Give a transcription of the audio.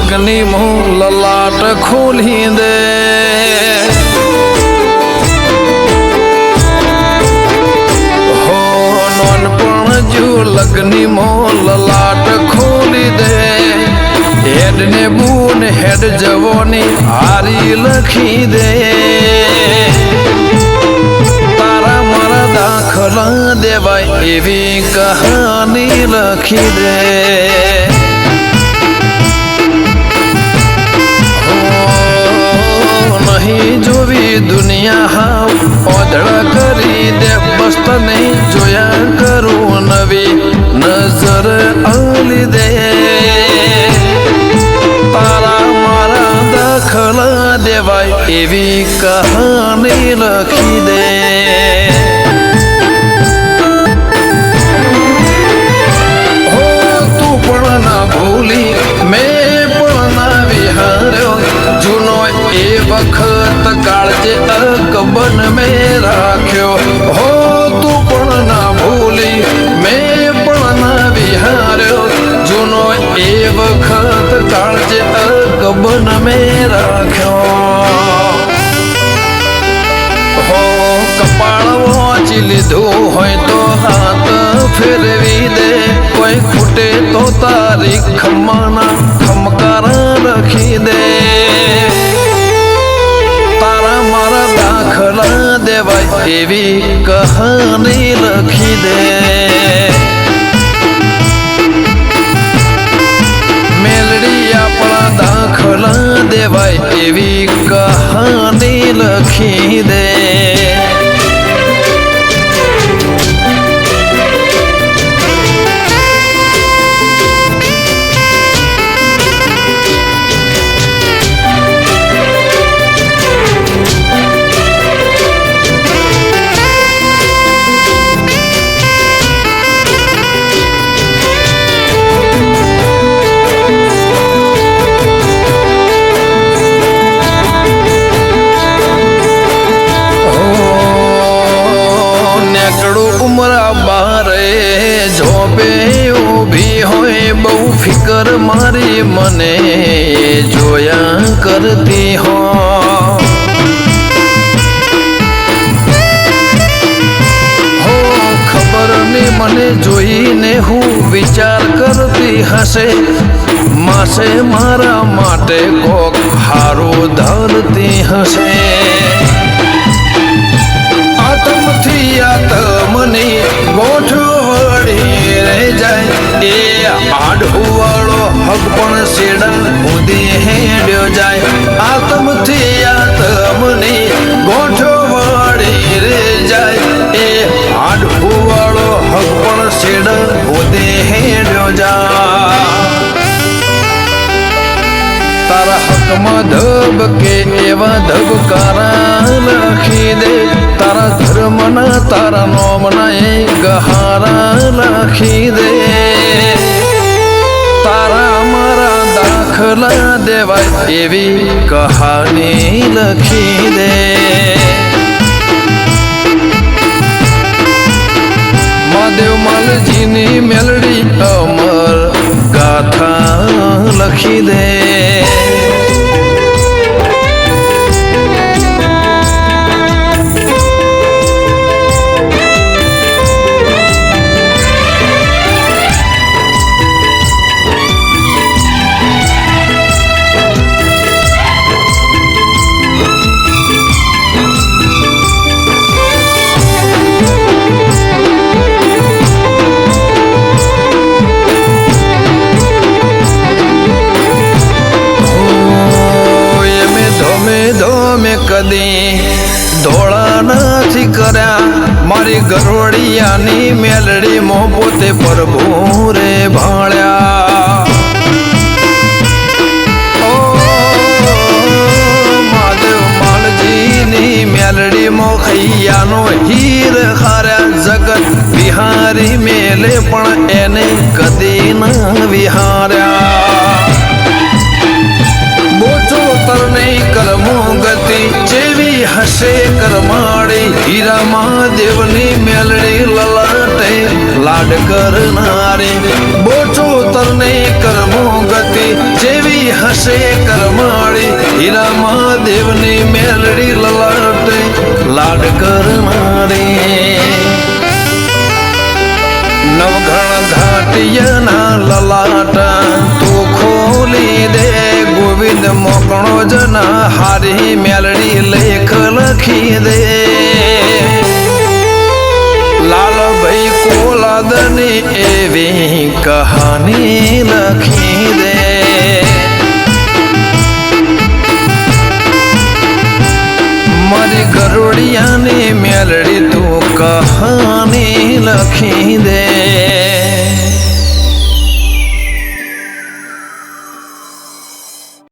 લગ્ની મું લલાટ ખોલી દે હો નોનપણ જો લગ્ની લલાટ ખોલી દે હેડ ને બૂન હેડ જવોની હારી લખી દે તારા મારા દાખલા દેવાય એવી કહાની લખી દે નહીં જોવી દુનિયા હાવ ઓધળ કરી દે બસ તને જોયા કરું નવી નજર આલી દે તારા મારા દાખલા દેવાય એવી કહાની લખી દે હો તું પણ ના ભૂલી મેં પણ ના વિહાર્યો જૂનો એ વખત કાળજે અકબન મેં રાખ્યો હો તું પણ ના ભૂલી મેં પણ ના વિહાર્યો જૂનો એ વખત કાળજે અકબન મેં રાખ્યો હો કપાળ વાંચી લીધું હોય તો હાથ ફેરવી દે કોઈ ખૂટે તો તારી ખમ્માના ખમકાર લખી દે એવી કહાની લખી દે. મેલડી આપણા દાખલા દેવાય એવી કહાની લખી દે. ઉમરા બારે જોબે ઊભી હોય બહુ ફિકર મારી મને જોયા કરતી હો. મને જોઈને હું વિચાર કરતી હશે. માસે મારા માટે કોક હારું ધરતી હશે. આડુવાળો હક પણ શેડા ઉદી હેડ્યો જાય આતમથી આતમની ગોઠવણી રે જાય એ આડુવાળો હક પણ શેડા ઉદી હેડ્યો જાય તારા હકમાં ધબકે એવા ધબકારા લખી દે તારા ધર્મના તારા નોમના એ ગહારા લખી દે તારા મારા દાખલા દેવાય એવી કહાની લખી દે. કદી ધોળા નથી કર્યા. મારી ગરોડિયા ગરોડિયાની મેલડીમાં પોતે પ્રભુ રે ભાળ્યા. ઓ મહાદેવ માલજીની મેલડી મોખૈયાનો હીર હાર્યા જગત વિહારી મેલે પણ એને કદી ન વિહાર્યા. બોચો તરને કરમો હશે કરમાળે હીરા મહાદેવની મેલડી લલાટે, લાડ કરનારી. બોચો તરને કરમો ગતિ, જેવી હશે કરમાળી હીરા મહાદેવની મેલડી લલાટે, લાડ કરનારી. નવઘણ ઘાટિયાના લલાટા તું ખોલી દે. ગોવિંદ મોકણો જના હારી મેલડી લેખ લખી દે. લાલભાઈ કોલાદની એવી કહાની લખી દે. મારી ગરોડિયાની મેલડી તું કહાની લખી દે.